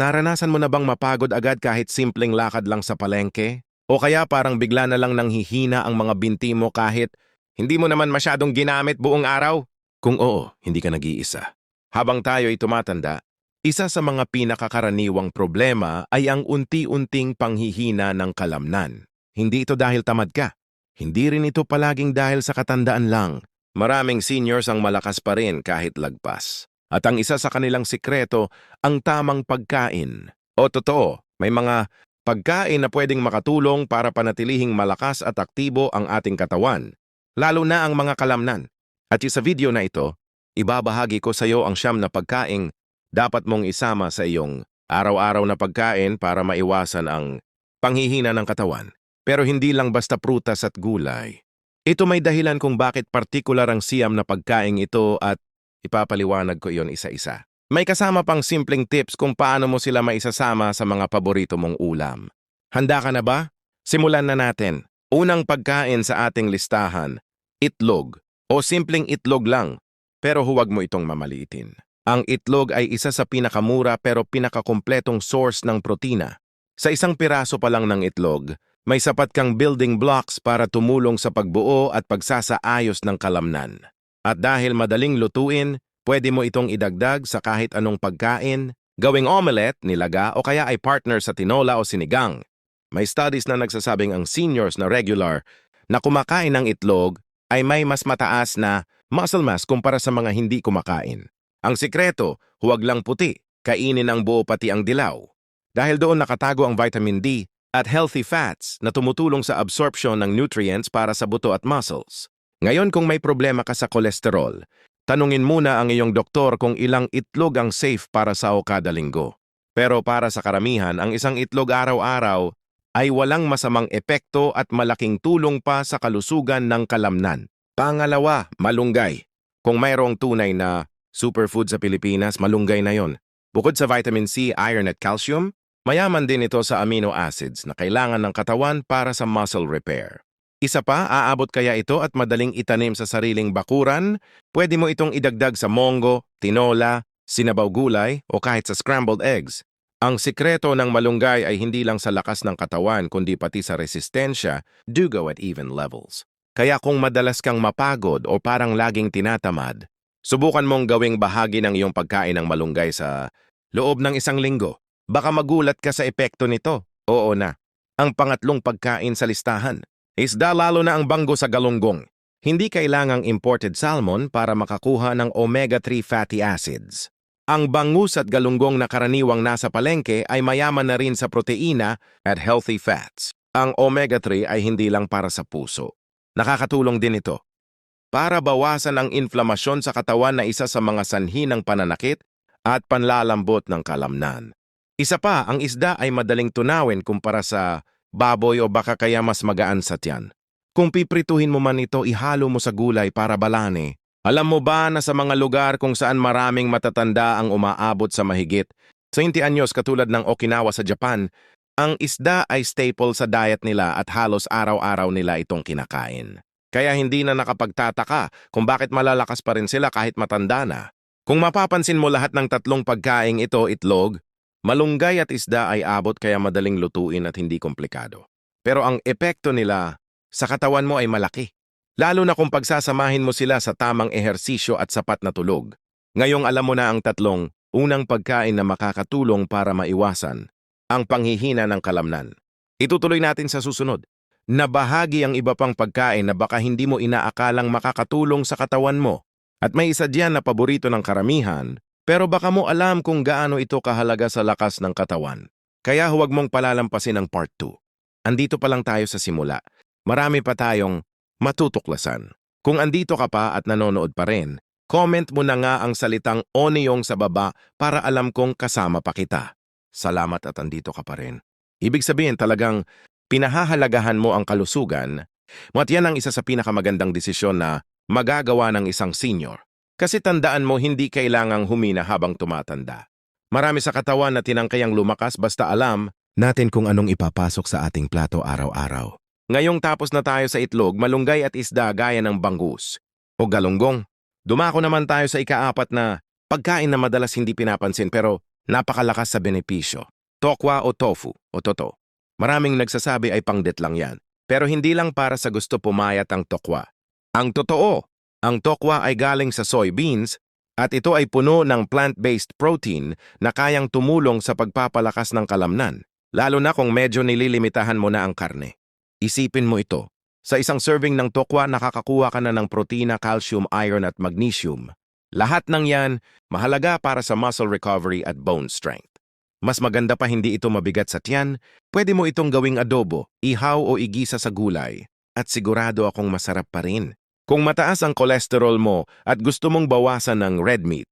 Naranasan mo na bang mapagod agad kahit simpleng lakad lang sa palengke? O kaya parang bigla na lang nanghihina ang mga binti mo kahit hindi mo naman masyadong ginamit buong araw? Kung oo, hindi ka nag-iisa. Habang tayo'y tumatanda, isa sa mga pinakakaraniwang problema ay ang unti-unting panghihina ng kalamnan. Hindi ito dahil tamad ka. Hindi rin ito palaging dahil sa katandaan lang. Maraming seniors ang malakas pa rin kahit lagpas. At ang isa sa kanilang sikreto, ang tamang pagkain. O totoo, may mga pagkain na pwedeng makatulong para panatilihing malakas at aktibo ang ating katawan, lalo na ang mga kalamnan. At sa video na ito, ibabahagi ko sa iyo ang siyam na pagkaing dapat mong isama sa iyong araw-araw na pagkain para maiwasan ang panghihina ng katawan. Pero hindi lang basta prutas at gulay. Ito may dahilan kung bakit partikular ang siyam na pagkaing ito at ipapaliwanag ko iyon isa-isa. May kasama pang simpleng tips kung paano mo sila maisasama sa mga paborito mong ulam. Handa ka na ba? Simulan na natin. Unang pagkain sa ating listahan, itlog o simpleng itlog lang, pero huwag mo itong mamaliitin. Ang itlog ay isa sa pinakamura pero pinakakompletong source ng protina. Sa isang piraso pa lang ng itlog, may sapat kang building blocks para tumulong sa pagbuo at pagsasaayos ng kalamnan. At dahil madaling lutuin, pwede mo itong idagdag sa kahit anong pagkain, gawing omelette, nilaga o kaya ay partner sa tinola o sinigang. May studies na nagsasabing ang seniors na regular na kumakain ng itlog ay may mas mataas na muscle mass kumpara sa mga hindi kumakain. Ang sikreto, huwag lang puti, kainin ang buo pati ang dilaw. Dahil doon nakatago ang vitamin D at healthy fats na tumutulong sa absorption ng nutrients para sa buto at muscles. Ngayon kung may problema ka sa kolesterol, tanungin muna ang iyong doktor kung ilang itlog ang safe para sa o kada linggo. Pero para sa karamihan, ang isang itlog araw-araw ay walang masamang epekto at malaking tulong pa sa kalusugan ng kalamnan. Pangalawa, malunggay. Kung mayroong tunay na superfood sa Pilipinas, malunggay na yon. Bukod sa vitamin C, iron at calcium, mayaman din ito sa amino acids na kailangan ng katawan para sa muscle repair. Isa pa, aabot kaya ito at madaling itanim sa sariling bakuran, pwede mo itong idagdag sa mongo, tinola, sinabaw gulay o kahit sa scrambled eggs. Ang sikreto ng malunggay ay hindi lang sa lakas ng katawan kundi pati sa resistensya, dugo at even levels. Kaya kung madalas kang mapagod o parang laging tinatamad, subukan mong gawing bahagi ng iyong pagkain ng malunggay sa loob ng isang linggo. Baka magulat ka sa epekto nito. Oo na. Ang pangatlong pagkain sa listahan. Isda lalo na ang banggo sa galunggong. Hindi kailangang imported salmon para makakuha ng omega-3 fatty acids. Ang bangus at galunggong na karaniwang nasa palengke ay mayaman na rin sa proteina at healthy fats. Ang omega-3 ay hindi lang para sa puso. Nakakatulong din ito. Para bawasan ang inflamasyon sa katawan na isa sa mga sanhi ng pananakit at panlalambot ng kalamnan. Isa pa, ang isda ay madaling tunawin kumpara sa baboy o baka kaya mas magaan sa tiyan. Kung piprituhin mo man ito, ihalo mo sa gulay para balane. Alam mo ba na sa mga lugar kung saan maraming matatanda ang umaabot sa mahigit 20 anyos katulad ng Okinawa sa Japan, ang isda ay staple sa diet nila at halos araw-araw nila itong kinakain. Kaya hindi na nakapagtataka kung bakit malalakas pa rin sila kahit matanda na. Kung mapapansin mo lahat ng tatlong pagkaing ito itlog, malunggay at isda ay abot kaya madaling lutuin at hindi komplikado. Pero ang epekto nila sa katawan mo ay malaki. Lalo na kung pagsasamahin mo sila sa tamang ehersisyo at sapat na tulog. Ngayong alam mo na ang tatlong unang pagkain na makakatulong para maiwasan ang panghihina ng kalamnan. Itutuloy natin sa susunod na bahagi ang iba pang pagkain na baka hindi mo inaakalang makakatulong sa katawan mo. At may isa diyan na paborito ng karamihan, pero baka mo alam kung gaano ito kahalaga sa lakas ng katawan. Kaya huwag mong palalampasin ang part 2. Andito pa lang tayo sa simula. Marami pa tayong matutuklasan. Kung andito ka pa at nanonood pa rin, comment mo na nga ang salitang oniyong sa baba para alam kong kasama pa kita. Salamat at andito ka pa rin. Ibig sabihin talagang pinahahalagahan mo ang kalusugan, at yan ang isa sa pinakamagandang desisyon na magagawa ng isang senior. Kasi tandaan mo hindi kailangang humina habang tumatanda. Marami sa katawan na tinangkayang lumakas basta alam natin kung anong ipapasok sa ating plato araw-araw. Ngayong tapos na tayo sa itlog, malunggay at isda gaya ng bangus o galunggong. Dumako naman tayo sa ikaapat na pagkain na madalas hindi pinapansin pero napakalakas sa benepisyo. Tokwa o tofu o toto. Maraming nagsasabi ay pangdet lang yan. Pero hindi lang para sa gusto pumayat ang tokwa. Ang totoo, ang tokwa ay galing sa soybeans at ito ay puno ng plant-based protein na kayang tumulong sa pagpapalakas ng kalamnan, lalo na kung medyo nililimitahan mo na ang karne. Isipin mo ito. Sa isang serving ng tokwa, nakakakuha ka na ng protina, calcium, iron at magnesium. Lahat ng yan, mahalaga para sa muscle recovery at bone strength. Mas maganda pa hindi ito mabigat sa tiyan, pwede mo itong gawing adobo, ihaw o igisa sa gulay. At sigurado akong masarap pa rin. Kung mataas ang kolesterol mo at gusto mong bawasan ng red meat,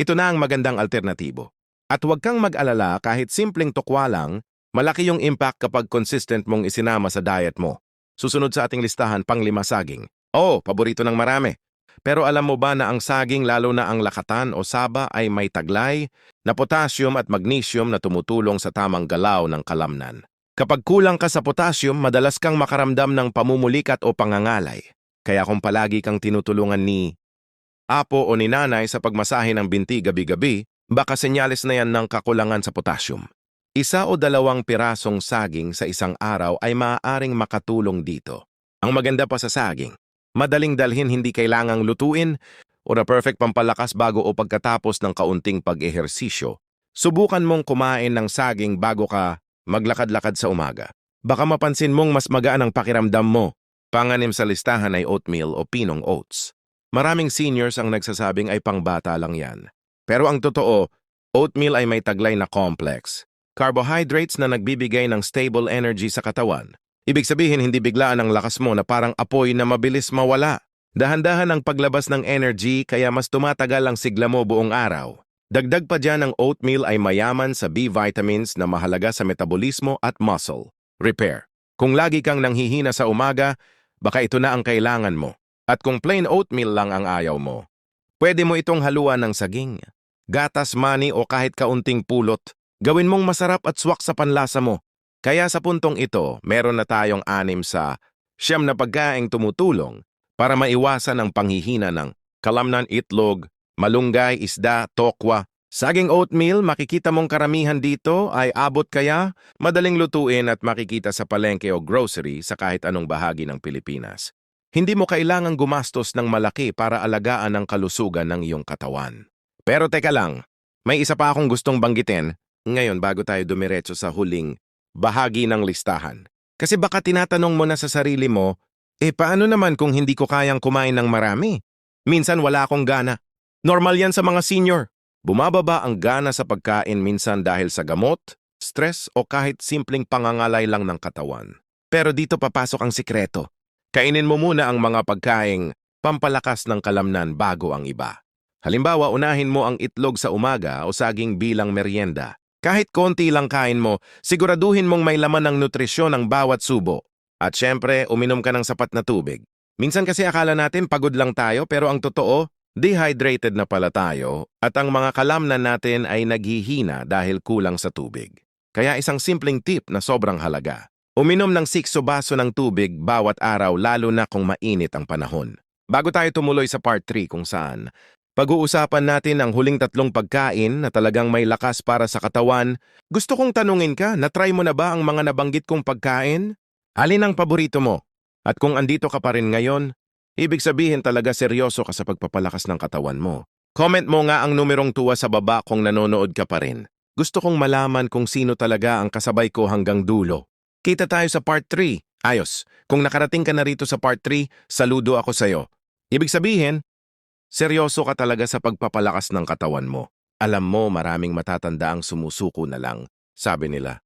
ito na ang magandang alternatibo. At huwag kang mag-alala kahit simpleng tokwa lang, malaki yung impact kapag consistent mong isinama sa diet mo. Susunod sa ating listahan, panglima saging. Oh, paborito ng marami. Pero alam mo ba na ang saging lalo na ang lakatan o saba ay may taglay na potassium at magnesium na tumutulong sa tamang galaw ng kalamnan. Kapag kulang ka sa potassium, madalas kang makaramdam ng pamumulikat o pangangalay. Kaya kung palagi kang tinutulungan ni apo o ni nanay sa pagmasahe ng binti gabi-gabi, baka senyales na yan ng kakulangan sa potassium. Isa o dalawang pirasong saging sa isang araw ay maaaring makatulong dito. Ang maganda pa sa saging, madaling dalhin hindi kailangang lutuin o na perfect pampalakas bago o pagkatapos ng kaunting pag-ehersisyo. Subukan mong kumain ng saging bago ka maglakad-lakad sa umaga. Baka mapansin mong mas magaan ang pakiramdam mo. Panganim sa listahan ay oatmeal o pinong oats. Maraming seniors ang nagsasabing ay pangbata lang yan. Pero ang totoo, oatmeal ay may taglay na complex. Carbohydrates na nagbibigay ng stable energy sa katawan. Ibig sabihin hindi biglaan ang lakas mo na parang apoy na mabilis mawala. Dahan-dahan ang paglabas ng energy kaya mas tumatagal ang sigla mo buong araw. Dagdag pa dyan ang oatmeal ay mayaman sa B vitamins na mahalaga sa metabolismo at muscle repair. Kung lagi kang nanghihina sa umaga, baka ito na ang kailangan mo. At kung plain oatmeal lang ang ayaw mo, pwede mo itong haluan ng saging, gatas, mani o kahit kaunting pulot. Gawin mong masarap at swak sa panlasa mo. Kaya sa puntong ito, meron na tayong anim sa siyam na pagkaing tumutulong para maiwasan ang panghihina ng kalamnan itlog, malunggay, isda, tokwa. Saging oatmeal, makikita mong karamihan dito ay abot kaya, madaling lutuin at makikita sa palengke o grocery sa kahit anong bahagi ng Pilipinas. Hindi mo kailangang gumastos ng malaki para alagaan ang kalusugan ng iyong katawan. Pero teka lang, may isa pa akong gustong banggitin ngayon bago tayo dumiretso sa huling bahagi ng listahan. Kasi baka tinatanong mo na sa sarili mo, eh paano naman kung hindi ko kayang kumain ng marami? Minsan wala akong gana. Normal yan sa mga senior. Bumababa ang gana sa pagkain minsan dahil sa gamot, stress o kahit simpleng pangangalay lang ng katawan. Pero dito papasok ang sikreto. Kainin mo muna ang mga pagkaing pampalakas ng kalamnan bago ang iba. Halimbawa, unahin mo ang itlog sa umaga o saging bilang merienda. Kahit konti lang kain mo, siguraduhin mong may laman ng nutrisyon ang bawat subo. At syempre, uminom ka ng sapat na tubig. Minsan kasi akala natin pagod lang tayo pero ang totoo, dehydrated na pala tayo at ang mga kalamnan natin ay naghihina dahil kulang sa tubig. Kaya isang simpleng tip na sobrang halaga. Uminom ng 6 baso ng tubig bawat araw lalo na kung mainit ang panahon. Bago tayo tumuloy sa part 3 kung saan, pag-uusapan natin ang huling tatlong pagkain na talagang may lakas para sa katawan, gusto kong tanungin ka, na-try mo na ba ang mga nabanggit kong pagkain? Alin ang paborito mo? At kung andito ka pa rin ngayon, ibig sabihin talaga seryoso ka sa pagpapalakas ng katawan mo. Comment mo nga ang numerong tuwa sa baba kung nanonood ka pa rin. Gusto kong malaman kung sino talaga ang kasabay ko hanggang dulo. Kita tayo sa part 3. Ayos, kung nakarating ka na rito sa part 3, saludo ako sa'yo. Ibig sabihin, seryoso ka talaga sa pagpapalakas ng katawan mo. Alam mo maraming matatanda ang sumusuko na lang, sabi nila.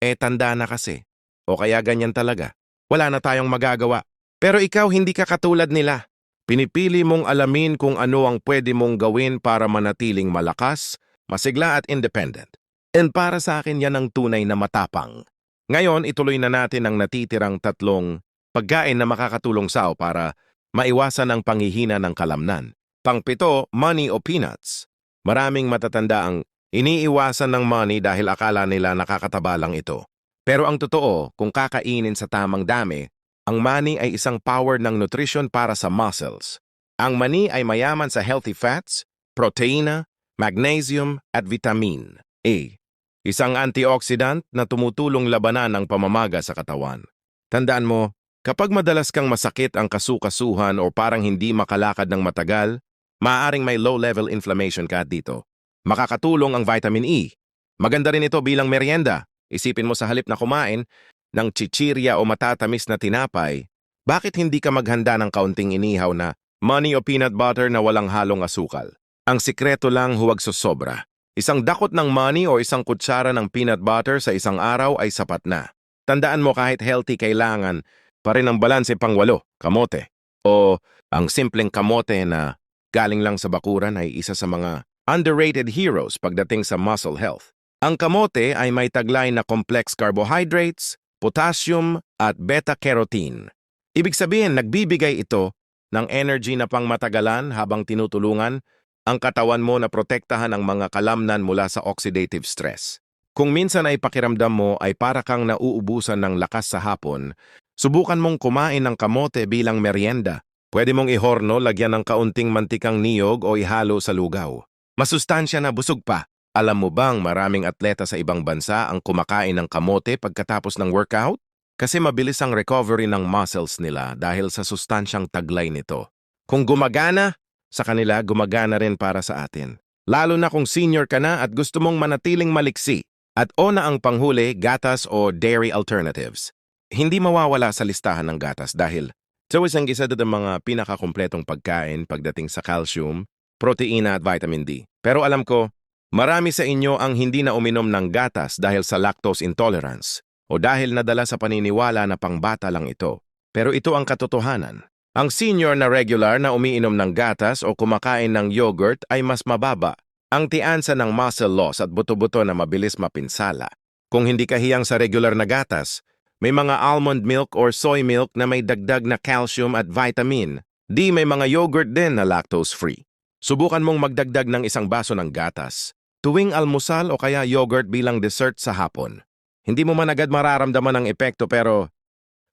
Eh tanda na kasi. O kaya ganyan talaga. Wala na tayong magagawa. Pero ikaw hindi ka katulad nila. Pinipili mong alamin kung ano ang pwede mong gawin para manatiling malakas, masigla at independent. And para sa akin yan ang tunay na matapang. Ngayon, ituloy na natin ang natitirang tatlong pagkain na makakatulong sao para maiwasan ang panghihina ng kalamnan. Pangpito, money o peanuts. Maraming matatanda ang iniiwasan ng money dahil akala nila nakakataba lang ito. Pero ang totoo, kung kakainin sa tamang dami, ang mani ay isang power ng nutrition para sa muscles. Ang mani ay mayaman sa healthy fats, proteina, magnesium at vitamin. A. Isang antioxidant na tumutulong labanan ang pamamaga sa katawan. Tandaan mo, kapag madalas kang masakit ang kasukasuhan o parang hindi makalakad ng matagal, maaaring may low-level inflammation ka dito. Makakatulong ang vitamin E. Maganda rin ito bilang merienda. Isipin mo sa halip na kumain ng chichirya o matatamis na tinapay, bakit hindi ka maghanda ng kaunting inihaw na money o peanut butter na walang halong asukal? Ang sikreto lang huwag sosobra. Isang dakot ng money o isang kutsara ng peanut butter sa isang araw ay sapat na. Tandaan mo kahit healthy kailangan pa rin ang balanse pang walo, kamote. O ang simpleng kamote na galing lang sa bakuran ay isa sa mga underrated heroes pagdating sa muscle health. Ang kamote ay may taglay na complex carbohydrates, potassium at beta-carotene. Ibig sabihin, nagbibigay ito ng energy na pangmatagalan habang tinutulungan ang katawan mo na protektahan ang mga kalamnan mula sa oxidative stress. Kung minsan ay pakiramdam mo ay para kang nauubusan ng lakas sa hapon, subukan mong kumain ng kamote bilang merienda. Pwede mong ihorno, lagyan ng kaunting mantikang niyog o ihalo sa lugaw. Masustansya na busog pa. Alam mo bang maraming atleta sa ibang bansa ang kumakain ng kamote pagkatapos ng workout? Kasi mabilis ang recovery ng muscles nila dahil sa sustansyang taglay nito. Kung gumagana, sa kanila gumagana rin para sa atin. Lalo na kung senior ka na at gusto mong manatiling maliksi. At o na ang panghuli, gatas o dairy alternatives. Hindi mawawala sa listahan ng gatas dahil ito isang isa ng mga pinakakumpletong pagkain pagdating sa calcium, proteina at vitamin D. Pero alam ko, marami sa inyo ang hindi na uminom ng gatas dahil sa lactose intolerance o dahil nadala sa paniniwala na pangbata lang ito. Pero ito ang katotohanan. Ang senior na regular na umiinom ng gatas o kumakain ng yogurt ay mas mababa. Ang tiansa ng muscle loss at buto-buto na mabilis mapinsala. Kung hindi kahiyang sa regular na gatas, may mga almond milk or soy milk na may dagdag na calcium at vitamin. Di may mga yogurt din na lactose-free. Subukan mong magdagdag ng isang baso ng gatas. Tuwing almusal o kaya yogurt bilang dessert sa hapon. Hindi mo man agad mararamdaman ang epekto pero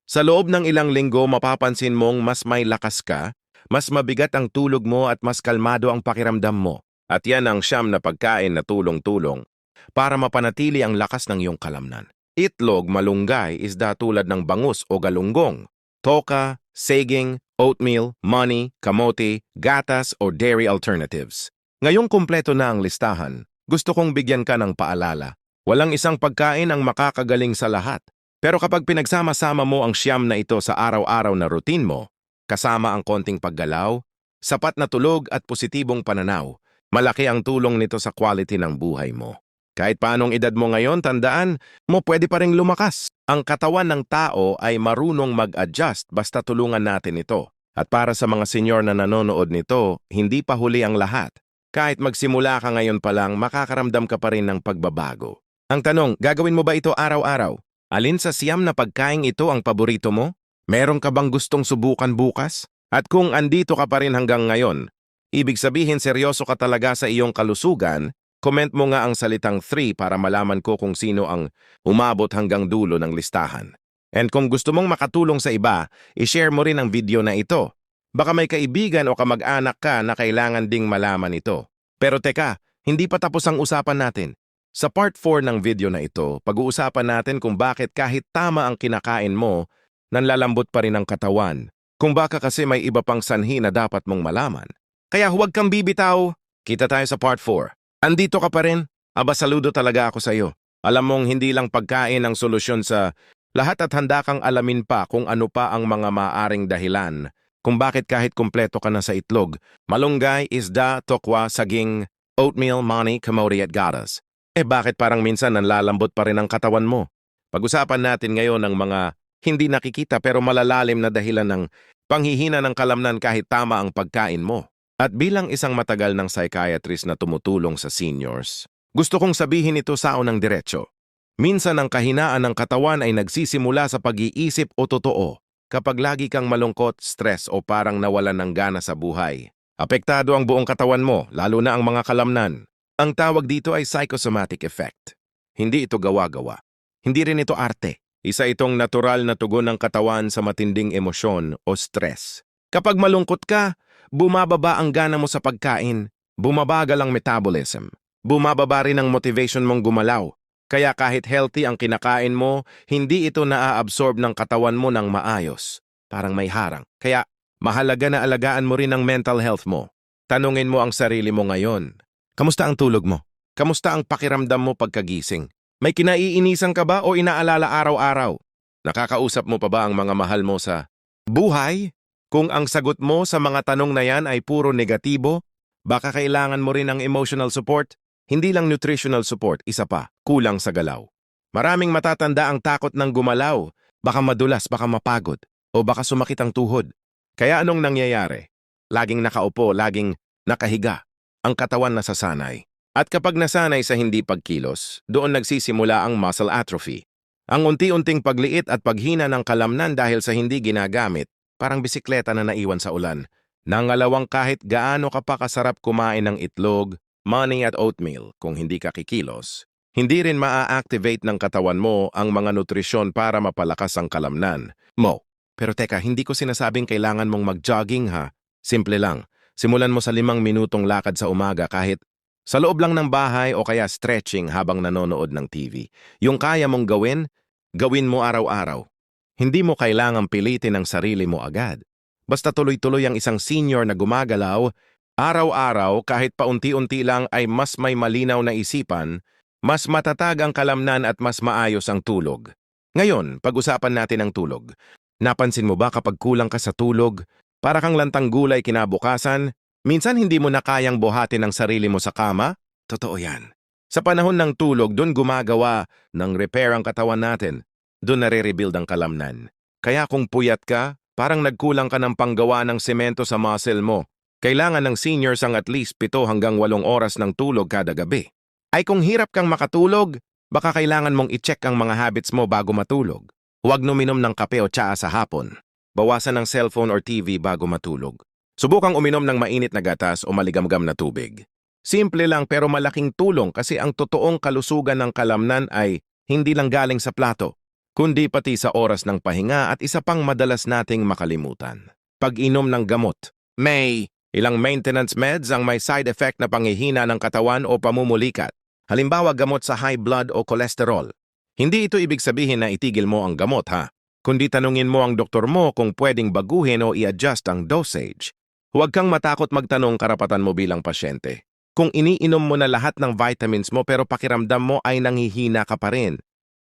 sa loob ng ilang linggo mapapansin mong mas may lakas ka, mas mabigat ang tulog mo at mas kalmado ang pakiramdam mo. At yan ang siyam na pagkain na tulong-tulong para mapanatili ang lakas ng iyong kalamnan. Itlog, malunggay, isda tulad ng bangus o galunggong, toka, saging, oatmeal, money, kamote, gatas o dairy alternatives. Ngayong kumpleto na ang listahan, gusto kong bigyan ka ng paalala. Walang isang pagkain ang makakagaling sa lahat. Pero kapag pinagsama-sama mo ang siyam na ito sa araw-araw na routine mo, kasama ang konting paggalaw, sapat na tulog at positibong pananaw, malaki ang tulong nito sa quality ng buhay mo. Kahit paanong edad mo ngayon, tandaan mo pwede pa ring lumakas. Ang katawan ng tao ay marunong mag-adjust basta tulungan natin ito. At para sa mga senyor na nanonood nito, hindi pa huli ang lahat. Kahit magsimula ka ngayon pa lang, makakaramdam ka pa rin ng pagbabago. Ang tanong, gagawin mo ba ito araw-araw? Alin sa siyam na pagkain ito ang paborito mo? Meron ka bang gustong subukan bukas? At kung andito ka pa rin hanggang ngayon, ibig sabihin seryoso ka talaga sa iyong kalusugan Comment mo nga ang salitang 3 para malaman ko kung sino ang umabot hanggang dulo ng listahan. And kung gusto mong makatulong sa iba, i-share mo rin ang video na ito. Baka may kaibigan o kamag-anak ka na kailangan ding malaman ito. Pero teka, hindi pa tapos ang usapan natin. Sa part 4 ng video na ito, pag-uusapan natin kung bakit kahit tama ang kinakain mo, nanlalambot pa rin ang katawan. Kung baka kasi may iba pang sanhi na dapat mong malaman. Kaya huwag kang bibitaw. Kita tayo sa part 4. Andito ka pa rin? Aba, saludo talaga ako sa iyo. Alam mong hindi lang pagkain ang solusyon sa lahat at handa kang alamin pa kung ano pa ang mga maaring dahilan kung bakit kahit kumpleto ka na sa itlog, malunggay, isda, tokwa, saging, oatmeal, money, kamote at gatas. Eh bakit parang minsan nanlalambot pa rin ang katawan mo? Pag-usapan natin ngayon ang mga hindi nakikita pero malalalim na dahilan ng panghihina ng kalamnan kahit tama ang pagkain mo. At bilang isang matagal ng psychiatrist na tumutulong sa seniors, gusto kong sabihin ito sa unang diretsyo. Minsan ang kahinaan ng katawan ay nagsisimula sa pag-iisip o totoo kapag lagi kang malungkot, stress o parang nawalan ng gana sa buhay. Apektado ang buong katawan mo, lalo na ang mga kalamnan. Ang tawag dito ay psychosomatic effect. Hindi ito gawa-gawa. Hindi rin ito arte. Isa itong natural na tugon ng katawan sa matinding emosyon o stress. Kapag malungkot ka, bumababa ang gana mo sa pagkain, bumabagal ang metabolism, bumababa rin ang motivation mong gumalaw. Kaya kahit healthy ang kinakain mo, hindi ito naa-absorb ng katawan mo ng maayos. Parang may harang. Kaya mahalaga na alagaan mo rin ang mental health mo. Tanungin mo ang sarili mo ngayon. Kamusta ang tulog mo? Kamusta ang pakiramdam mo pagkagising? May kinaiinisan ka ba o inaalala araw-araw? Nakakausap mo pa ba ang mga mahal mo sa buhay? Kung ang sagot mo sa mga tanong na yan ay puro negatibo, baka kailangan mo rin ng emotional support, hindi lang nutritional support, isa pa, kulang sa galaw. Maraming matatanda ang takot ng gumalaw, baka madulas, baka mapagod, o baka sumakit ang tuhod. Kaya anong nangyayari? Laging nakaupo, laging nakahiga. Ang katawan nasasanay. At kapag nasanay sa hindi pagkilos, doon nagsisimula ang muscle atrophy. Ang unti-unting pagliit at paghina ng kalamnan dahil sa hindi ginagamit, parang bisikleta na naiwan sa ulan. Nangalawang kahit gaano ka pa kasarap kumain ng itlog, money at oatmeal kung hindi ka kikilos. Hindi rin maa-activate ng katawan mo ang mga nutrisyon para mapalakas ang kalamnan. Mo, pero teka, hindi ko sinasabing kailangan mong mag-jogging ha. Simple lang, simulan mo sa limang minutong lakad sa umaga kahit sa loob lang ng bahay o kaya stretching habang nanonood ng TV. Yung kaya mong gawin, gawin mo araw-araw. Hindi mo kailangang pilitin ang sarili mo agad. Basta tuloy-tuloy ang isang senior na gumagalaw, araw-araw kahit paunti-unti lang ay mas may malinaw na isipan, mas matatag ang kalamnan at mas maayos ang tulog. Ngayon, pag-usapan natin ang tulog. Napansin mo ba kapag kulang ka sa tulog, para kang lantang gulay kinabukasan, minsan hindi mo na kayang buhatin ang sarili mo sa kama? Totoo yan. Sa panahon ng tulog, doon gumagawa ng repair ang katawan natin. Doon nare-rebuild ang kalamnan. Kaya kung puyat ka, parang nagkulang ka ng panggawa ng semento sa muscle mo. Kailangan ng seniors ang at least 7 hanggang 8 oras ng tulog kada gabi. Ay kung hirap kang makatulog, baka kailangan mong i-check ang mga habits mo bago matulog. Huwag numinom ng kape o tsaa sa hapon. Bawasan ng cellphone or TV bago matulog. Subukang uminom ng mainit na gatas o maligamgam na tubig. Simple lang pero malaking tulong kasi ang totoong kalusugan ng kalamnan ay hindi lang galing sa plato, kundi pati sa oras ng pahinga at isa pang madalas nating makalimutan. Pag-inom ng gamot. May ilang maintenance meds ang may side effect na panghihina ng katawan o pamumulikat. Halimbawa gamot sa high blood o cholesterol. Hindi ito ibig sabihin na itigil mo ang gamot ha, kundi tanungin mo ang doktor mo kung pwedeng baguhin o i-adjust ang dosage. Huwag kang matakot magtanong karapatan mo bilang pasyente. Kung iniinom mo na lahat ng vitamins mo pero pakiramdam mo ay nanghihina ka pa rin,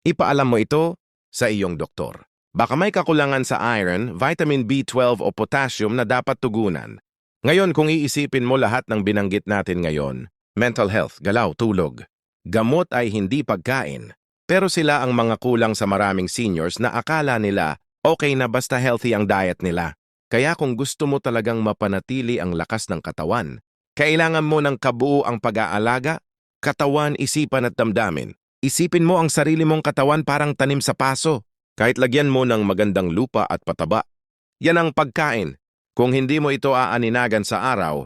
ipaalam mo ito sa iyong doktor. Baka may kakulangan sa iron, vitamin B12 o potassium na dapat tugunan. Ngayon kung iisipin mo lahat ng binanggit natin ngayon, mental health, galaw, tulog, gamot ay hindi pagkain, pero sila ang mga kulang sa maraming seniors na akala nila okay na basta healthy ang diet nila. Kaya kung gusto mo talagang mapanatili ang lakas ng katawan, kailangan mo ng kabuo ang pag-aalaga, katawan, isipan at damdamin. Isipin mo ang sarili mong katawan parang tanim sa paso, kahit lagyan mo ng magandang lupa at pataba. Yan ang pagkain. Kung hindi mo ito aaninagan sa araw,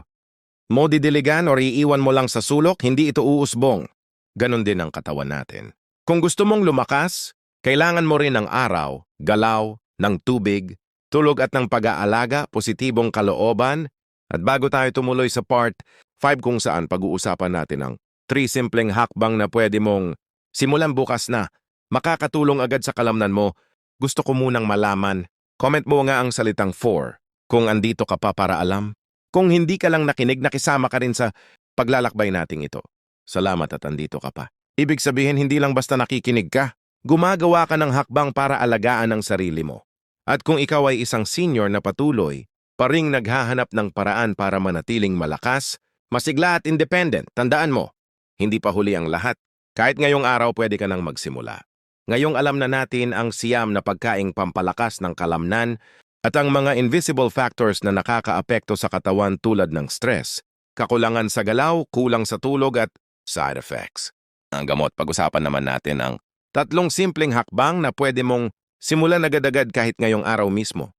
mo didiligan o iiwan mo lang sa sulok, hindi ito uusbong. Ganon din ang katawan natin. Kung gusto mong lumakas, kailangan mo rin ng araw, galaw, ng tubig, tulog at ng pag-aalaga, positibong kalooban, at bago tayo tumuloy sa part 5 kung saan pag-uusapan natin ang 3 simpleng hakbang na pwede mong simulan bukas na, makakatulong agad sa kalamnan mo, gusto ko munang malaman, comment mo nga ang salitang 4 kung andito ka pa para alam. Kung hindi ka lang nakinig, nakisama ka rin sa paglalakbay nating ito. Salamat at andito ka pa. Ibig sabihin hindi lang basta nakikinig ka, gumagawa ka ng hakbang para alagaan ang sarili mo. At kung ikaw ay isang senior na patuloy, paring naghahanap ng paraan para manatiling malakas, masigla at independent, tandaan mo, hindi pa huli ang lahat. Kahit ngayong araw pwede ka nang magsimula. Ngayong alam na natin ang siyam na pagkaing pampalakas ng kalamnan at ang mga invisible factors na nakakaapekto sa katawan tulad ng stress, kakulangan sa galaw, kulang sa tulog at side effects ang gamot. Pag-usapan naman natin ang tatlong simpleng hakbang na pwede mong simulan agad-agad kahit ngayong araw mismo.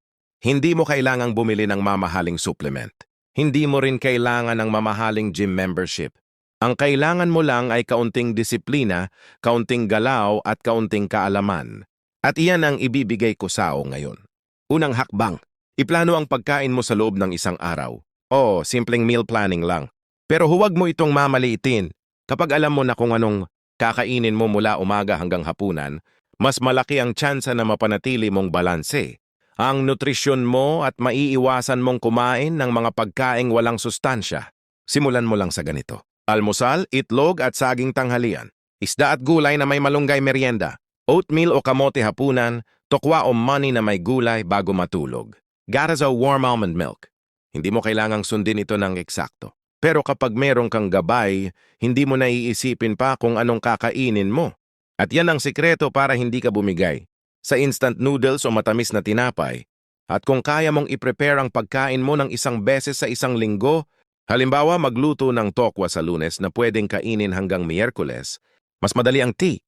Hindi mo kailangang bumili ng mamahaling supplement. Hindi mo rin kailangan ng mamahaling gym membership. Ang kailangan mo lang ay kaunting disiplina, kaunting galaw at kaunting kaalaman. At iyan ang ibibigay ko sa o ngayon. Unang hakbang, iplano ang pagkain mo sa loob ng isang araw. O, simpleng meal planning lang. Pero huwag mo itong mamaliitin Kapag alam mo na kung anong kakainin mo mula umaga hanggang hapunan, mas malaki ang tsansa na mapanatili mong balanse ang nutrisyon mo at maiiwasan mong kumain ng mga pagkaing walang sustansya. Simulan mo lang sa ganito. Almusal, itlog at saging tanghalian. Isda at gulay na may malunggay merienda. Oatmeal o kamote hapunan. Tokwa o money na may gulay bago matulog. Gatas o warm almond milk. Hindi mo kailangang sundin ito ng eksakto. Pero kapag merong kang gabay, hindi mo naiisipin pa kung anong kakainin mo. At yan ang sikreto para hindi ka bumigay. Sa instant noodles o matamis na tinapay. At kung kaya mong i-prepare ang pagkain mo ng isang beses sa isang linggo, halimbawa magluto ng tokwa sa lunes na pwedeng kainin hanggang miyerkules, mas madali ang tea